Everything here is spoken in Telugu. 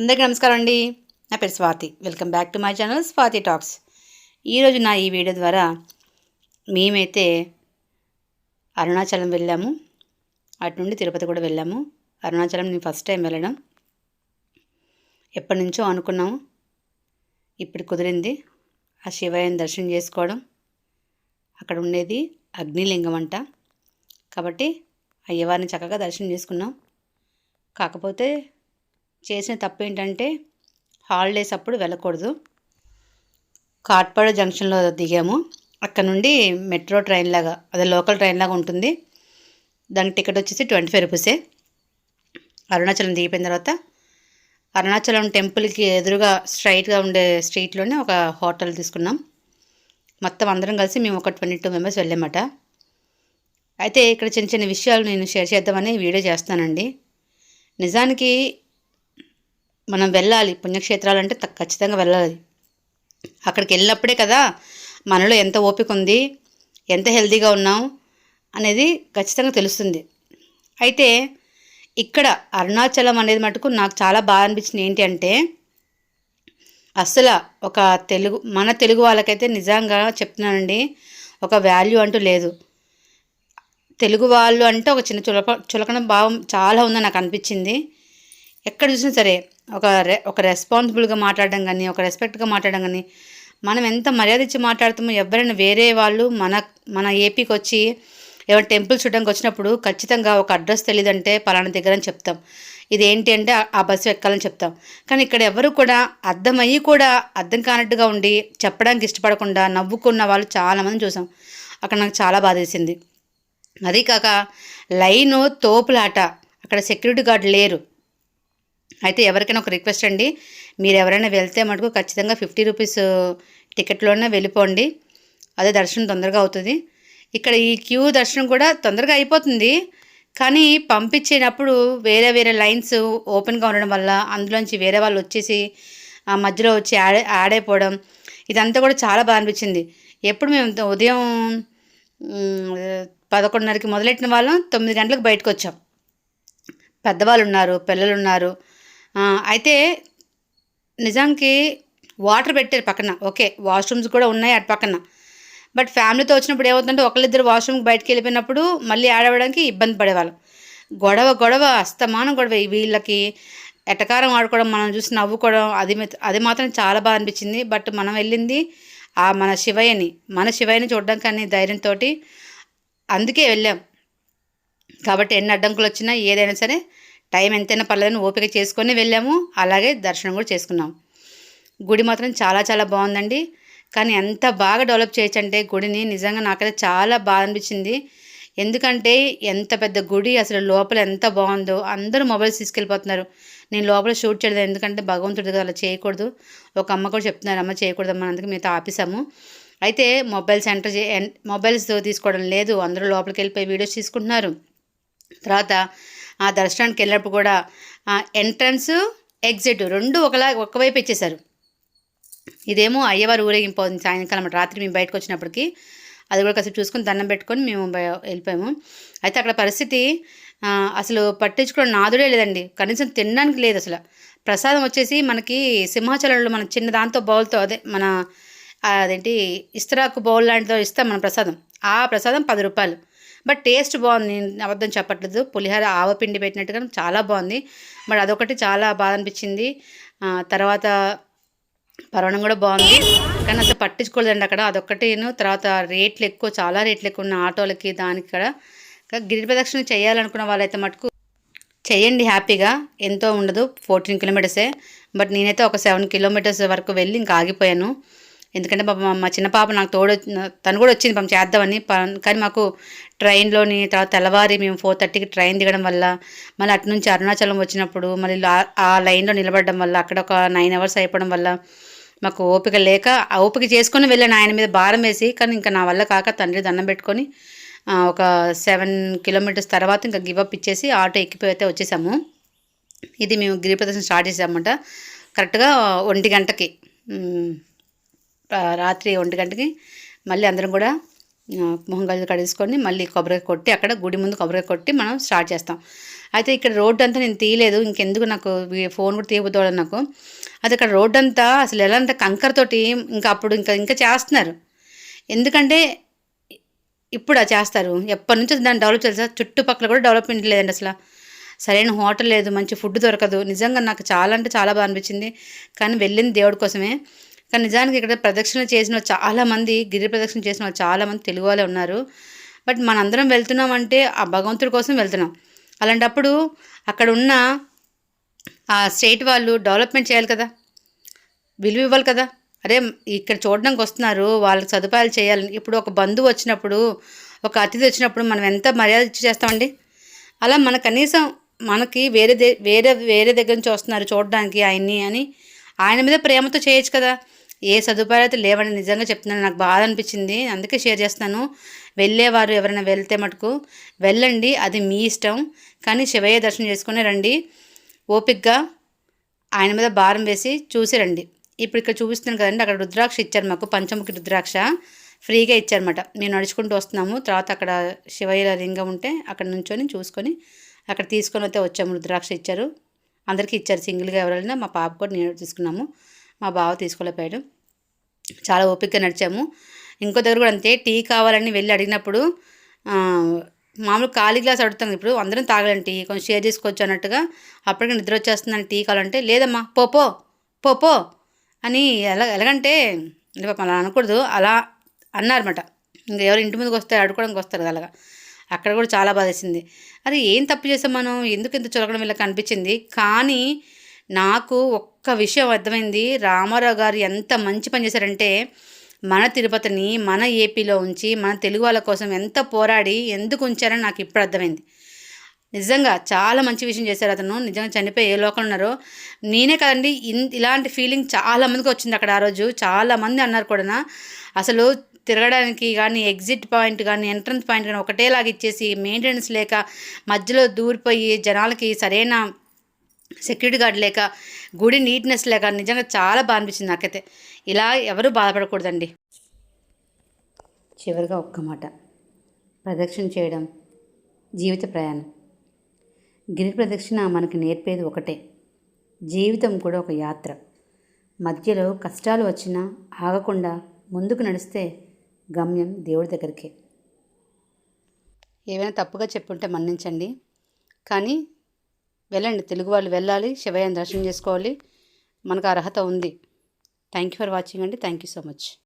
అందరికీ నమస్కారం అండి. నా పేరు Swathi. Welcome back to my channel Swathi talks. ఈరోజు నా ఈ వీడియో ద్వారా మేమైతే అరుణాచలం వెళ్ళాము. అటు నుండి తిరుపతి కూడా వెళ్ళాము. అరుణాచలం నేను ఫస్ట్ టైం వెళ్ళడం. ఎప్పటి నుంచో అనుకున్నాము. ఇప్పుడు కుదిరింది. ఆ శివయ్యని దర్శనం చేసుకోవడం. అక్కడ ఉండేది అగ్నిలింగం అంట. కాబట్టి అయ్యవారిని చక్కగా దర్శనం చేసుకున్నాం. కాకపోతే చేసిన తప్పు ఏంటంటే హాలిడేస్ అప్పుడు వెళ్ళకూడదు. కాట్పాడు జంక్షన్లో దిగాము. అక్కడ నుండి మెట్రో ట్రైన్ లాగా అదే లోకల్ ట్రైన్ లాగా ఉంటుంది. దానికి టికెట్ వచ్చేసి ట్వంటీ ఫైవ్ రూపీసే. అరుణాచలం దిగిపోయిన తర్వాత అరుణాచలం టెంపుల్కి ఎదురుగా స్ట్రైట్గా ఉండే స్ట్రీట్లోనే ఒక హోటల్ తీసుకున్నాం. మొత్తం అందరం కలిసి మేము ఒక ట్వంటీ టూ మెంబర్స్ వెళ్ళామట. అయితే ఇక్కడ చిన్న చిన్న విషయాలు నేను షేర్ చేద్దామని వీడియో చేస్తానండి. నిజానికి మనం వెళ్ళాలి. పుణ్యక్షేత్రాలు అంటే త- ఖచ్చితంగా వెళ్ళాలి. అక్కడికి వెళ్ళినప్పుడే కదా మనలో ఎంత ఓపిక ఉంది ఎంత హెల్తీగా ఉన్నాం అనేది ఖచ్చితంగా తెలుస్తుంది. అయితే ఇక్కడ అరుణాచలం అనేది మటుకు నాకు చాలా బాగా అనిపించింది ఏంటి అంటే అసలు ఒక తెలుగు మన తెలుగు వాళ్ళకైతే నిజంగా చెప్తున్నానండి ఒక వాల్యూ అంటూ లేదు. తెలుగు వాళ్ళు అంటే ఒక చిన్న చులక చులకన భావం చాలా ఉందని నాకు అనిపించింది. ఎక్కడ చూసినా సరే ఒక రె ఒక రెస్పాన్సిబుల్గా మాట్లాడడం కానీ ఒక రెస్పెక్ట్గా మాట్లాడడం కానీ మనం ఎంత మర్యాద ఇచ్చి మాట్లాడుతామో ఎవరైనా వేరే వాళ్ళు మన మన ఏపీకి వచ్చి ఏమైనా టెంపుల్ చూడడానికి వచ్చినప్పుడు ఖచ్చితంగా ఒక అడ్రస్ తెలియదంటే పలానా దగ్గర అని చెప్తాం. ఇది ఏంటి అంటే ఆ- బస్సు ఎక్కాలని చెప్తాం. కానీ ఇక్కడ ఎవరు కూడా అర్థమయ్యి కూడా అర్థం కానట్టుగా ఉండి చెప్పడానికి ఇష్టపడకుండా నవ్వుకున్న వాళ్ళు చాలామంది చూసాం. అక్కడ నాకు చాలా బాధ వేసింది. అదీ కాక లైను తోపులాట. అక్కడ సెక్యూరిటీ గార్డు లేరు. అయితే ఎవరికైనా ఒక రిక్వెస్ట్ అండి. మీరు ఎవరైనా వెళ్తే మటుకు ఖచ్చితంగా ఫిఫ్టీ రూపీస్ uh, టికెట్లోనే వెళ్ళిపోండి. అదే దర్శనం తొందరగా అవుతుంది. ఇక్కడ ఈ క్యూ దర్శనం కూడా తొందరగా అయిపోతుంది. కానీ పంపించేటప్పుడు వేరే వేరే లైన్స్ ఓపెన్గా ఉండడం వల్ల అందులోంచి వేరే వాళ్ళు వచ్చేసి ఆ మధ్యలో వచ్చి యాడ్ యాడ్ అయిపోవడం ఇదంతా కూడా చాలా బాగా అనిపించింది. ఎప్పుడు మేము ఉదయం పదకొండున్నరకి మొదలెట్టిన వాళ్ళం తొమ్మిది గంటలకు బయటకు వచ్చాం. పెద్దవాళ్ళు ఉన్నారు పిల్లలు ఉన్నారు. అయితే నిజానికి వాటర్ పెట్టారు పక్కన. ఓకే వాష్రూమ్స్ కూడా ఉన్నాయి అటు పక్కన. బట్ ఫ్యామిలీతో వచ్చినప్పుడు ఏమవుతుందంటే ఒకళ్ళిద్దరు వాష్రూమ్కి బయటకు వెళ్ళిపోయినప్పుడు మళ్ళీ ఆడవడానికి ఇబ్బంది పడేవాళ్ళం. గొడవ గొడవ అస్తమానం గొడవ వీళ్ళకి. ఎటకారం ఆడుకోవడం మనం చూసి నవ్వుకోవడం అది అది మాత్రం చాలా బాగా అనిపించింది. బట్ మనం వెళ్ళింది ఆ మన శివయ్యని మన శివయ్యని చూడడం కానీ ధైర్యంతో అందుకే వెళ్ళాం. కాబట్టి ఎన్ని అడ్డంకులు వచ్చినా ఏదైనా సరే టైం ఎంతైనా పర్లేదని ఓపిక చేసుకొని వెళ్ళాము. అలాగే దర్శనం కూడా చేసుకున్నాం. గుడి మాత్రం చాలా చాలా బాగుందండి. కానీ ఎంత బాగా డెవలప్ చేయొచ్చంటే గుడిని నిజంగా నాకైతే చాలా బాగా అనిపించింది. ఎందుకంటే ఎంత పెద్ద గుడి అసలు లోపల ఎంత బాగుందో అందరూ మొబైల్స్ తీసుకెళ్ళిపోతున్నారు. నేను లోపల షూట్ చేయలేదు. ఎందుకంటే భగవంతుడి దగ్గర అలా చేయకూడదు. ఒక అమ్మ కూడా చెప్తున్నారు అమ్మ చేయకూడదమ్మా అందుకే మేము ఆపేసాము అయితే మొబైల్స్ ఎంటర్ చే మొబైల్స్ తీసుకోవడం లేదు. అందరూ లోపలికి వెళ్ళిపోయి వీడియోస్ తీసుకుంటున్నారు. తర్వాత ఆ దర్శనానికి వెళ్ళినప్పుడు కూడా ఎంట్రన్స్ ఎగ్జిట్ రెండు ఒకలా ఒకవైపు ఇచ్చేశారు ఇదేమో అయ్యవారు ఊరేగింపు అవుతుంది సాయంకాలం రాత్రి మేము బయటకు వచ్చినప్పటికి. అది కూడా కాసేపు చూసుకొని దండం పెట్టుకొని మేము వెళ్ళిపోయాము. అయితే అక్కడ పరిస్థితి అసలు పట్టించుకోవడం నాదుడే లేదండి. కనీసం తినడానికి లేదు అసలు. ప్రసాదం వచ్చేసి మనకి సింహాచలంలో మన చిన్న దాంతో బౌల్తో అదే మన అదేంటి ఇస్త్రాకు బౌల్ లాంటిదో ఇస్తాం మన ప్రసాదం. ఆ ప్రసాదం పది రూపాయలు. బట్ టేస్ట్ బాగుంది. నేను అబద్ధం చెప్పట్లేదు. పులిహోర ఆవపిండి పెట్టినట్టుగా చాలా బాగుంది. బట్ అదొకటి చాలా బాధ అనిపించింది. తర్వాత పర్వణం కూడా బాగుంది. కానీ అసలు పట్టించుకోలేదండి అక్కడ. అదొక్కటేను తర్వాత రేట్లు ఎక్కువ చాలా రేట్లు ఎక్కువ ఉన్న ఆటోలకి దానికి కూడా. గిరి ప్రదక్షిణ చేయాలనుకున్న వాళ్ళైతే మటుకు చేయండి హ్యాపీగా. ఎంతో ఉండదు. ఫోర్టీన్ కిలోమీటర్సే. బట్ నేనైతే ఒక సెవెన్ కిలోమీటర్స్ వరకు వెళ్ళి ఇంకా ఆగిపోయాను. ఎందుకంటే పాప మా- మా చిన్న పాప నాకు తోడు తను కూడా వచ్చింది పాపం చేద్దామని. కానీ మాకు ట్రైన్లోని తర్వాత తెల్లవారి మేము ఫోర్ థర్టీకి ట్రైన్ దిగడం వల్ల మళ్ళీ అటు నుంచి అరుణాచలం వచ్చినప్పుడు మళ్ళీ ఆ లైన్లో నిలబడడం వల్ల అక్కడ ఒక నైన్ అవర్స్ అయిపోవడం వల్ల మాకు ఓపిక లేక ఆ ఓపిక చేసుకొని వెళ్ళాను. ఆయన మీద భారం వేసి కానీ ఇంకా నా వల్ల కాక తండ్రి దండం పెట్టుకొని ఒక సెవెన్ కిలోమీటర్స్ తర్వాత ఇంకా గివప్ ఇచ్చేసి ఆటో ఎక్కిపోయి అయితే వచ్చేసాము. ఇది మేము గిరి ప్రదర్శన స్టార్ట్ చేసామంట కరెక్ట్గా ఒంటి గంటకి. రాత్రి ఒంటి గంటకి మళ్ళీ అందరం కూడా ఆ, మొహం కడేసుకొని మళ్ళీ కొబ్బరికాయ కొట్టి అక్కడ గుడి ముందు కొబ్బరికాయ కొట్టి మనం స్టార్ట్ చేస్తాం. అయితే ఇక్కడ రోడ్డు అంతా నేను తీయలేదు ఇంకెందుకు నాకు ఫోన్ కూడా తీయబోతాడు నాకు. అయితే ఇక్కడ రోడ్డు అంతా అసలు ఎలా అంత కంకరతోటి ఇంకా అప్పుడు ఇంకా ఇంకా చేస్తున్నారు. ఎందుకంటే ఇప్పుడు చేస్తారు. ఎప్పటి నుంచో దాన్ని డెవలప్ చేస్తారు చుట్టుపక్కల కూడా డెవలప్మెంట్ లేదండి అసలు. సరైన హోటల్ లేదు మంచి ఫుడ్ దొరకదు. నిజంగా నాకు చాలా అంటే చాలా బాగా అనిపించింది. కానీ వెళ్ళింది దేవుడి కోసమే. కానీ నిజానికి ఇక్కడ ప్రదక్షిణ చేసిన చాలామంది గిరి ప్రదక్షిణ చేసిన వాళ్ళు చాలామంది తెలుగు వాళ్ళే ఉన్నారు. బట్ మనందరం వెళ్తున్నామంటే ఆ భగవంతుడి కోసం వెళ్తున్నాం. అలాంటప్పుడు అక్కడ ఉన్న ఆ స్టేట్ వాళ్ళు డెవలప్మెంట్ చేయాలి కదా. విలువ ఇవ్వాలి కదా. అరే ఇక్కడ చూడడానికి వస్తున్నారు వాళ్ళకి సదుపాయాలు చేయాలని. ఇప్పుడు ఒక బంధువు వచ్చినప్పుడు ఒక అతిథి వచ్చినప్పుడు మనం ఎంత మర్యాద ఇచ్చి చేస్తామండి? అలా మన కనీసం మనకి వేరే దే వేరే వేరే దగ్గర నుంచి వస్తున్నారు చూడడానికి ఆయన్ని అని ఆయన మీద ప్రేమతో చేయొచ్చు కదా. ఏ సదుపాయాలు లేవని నిజంగా చెప్తున్నాను. నాకు బాధ అనిపించింది. అందుకే షేర్ చేస్తాను వెళ్ళేవారు ఎవరైనా వెళ్తే మటుకు వెళ్ళండి. అది మీ ఇష్టం. కానీ శివయ్య దర్శనం చేసుకుని రండి. ఓపిక్గా ఆయన మీద భారం వేసి చూసి రండి. ఇప్పుడు ఇక్కడ చూపిస్తున్నాను కదండి. అక్కడ రుద్రాక్ష ఇచ్చారు మాకు. పంచముఖి రుద్రాక్ష ఫ్రీగా ఇచ్చారనమాట మేము నడుచుకుంటూ వస్తున్నాము. తర్వాత అక్కడ శివయ్య లింగం ఉంటే అక్కడ నుంచొని చూసుకొని అక్కడ తీసుకొని అయితే వచ్చాము. రుద్రాక్ష ఇచ్చారు. అందరికీ ఇచ్చారు. సింగిల్గా ఎవరైనా మా పాప కూడా నేను తీసుకున్నాము. మా బావ తీసుకోలేకపోయాడు చాలా ఓపికగా నడిచాము. ఇంకో దగ్గర కూడా అంతే టీ కావాలని వెళ్ళి అడిగినప్పుడు మామూలు ఖాళీ గ్లాస్ అడుగుతాం ఇప్పుడు అందరం తాగలేం టీ కొంచెం షేర్ చేసుకోవచ్చు అన్నట్టుగా అప్పటికి నిద్ర వచ్చేస్తుందని టీ కావాలంటే లేదమ్మా పోపో పోపో అని ఎలా ఎలాగంటే పాపం అలా అనకూడదు అలా అన్నారన్నమాట. ఇంకా ఎవరు ఇంటి ముందుకు వస్తే అడుకోవడానికి వస్తారు కదా అలాగా. అక్కడ కూడా చాలా బాధేసింది. అరే ఏం తప్పు చేసాం మనం? ఎందుకు ఇంత చులకడం వీళ్ళకి అనిపించింది? కానీ నాకు ఒక్క విషయం అర్థమైంది. రామారావు గారు ఎంత మంచి పని చేశారంటే మన తిరుపతిని మన ఏపీలో ఉంచి మన తెలుగు వాళ్ళ కోసం ఎంత పోరాడి ఎందుకు ఉంచారని నాకు ఇప్పుడు అర్థమైంది. నిజంగా చాలా మంచి విషయం చేశారు అతను. నిజంగా చనిపోయి ఏ లోకం ఉన్నారో. నేనే కదండి ఇన్ ఇలాంటి ఫీలింగ్ చాలా మందికి వచ్చింది అక్కడ ఆ రోజు. చాలా మంది అన్నారు కూడా అసలు తిరగడానికి కానీ ఎగ్జిట్ పాయింట్ కానీ ఎంట్రన్స్ పాయింట్ కానీ ఒకటేలాగా ఇచ్చేసి మెయింటెనెన్స్ లేక మధ్యలో దూరిపోయి జనాలకి సరైన సెక్యూరిటీ గార్డ్ లేక గుడి నీట్నెస్ లేక నిజంగా చాలా బాగా అనిపించింది నాకైతే. ఇలా ఎవరు బాధపడకూడదండి. చివరిగా ఒక్క మాట. ప్రదక్షిణ చేయడం జీవిత ప్రయాణం. గిరి ప్రదక్షిణ మనకి నేర్పేది ఒకటే. జీవితం కూడా ఒక యాత్ర. మధ్యలో కష్టాలు వచ్చినా ఆగకుండా ముందుకు నడిస్తే గమ్యం దేవుడి దగ్గరికే. ఏమైనా తప్పుగా చెప్పుంటే మన్నించండి. కానీ వెళ్ళండి తెలుగు వాళ్ళు వెళ్ళాలి శివయ్యని దర్శనం చేసుకోవాలి. మనకు అర్హత ఉంది. థ్యాంక్ యూ ఫర్ వాచింగ్ అండి. Thank you so much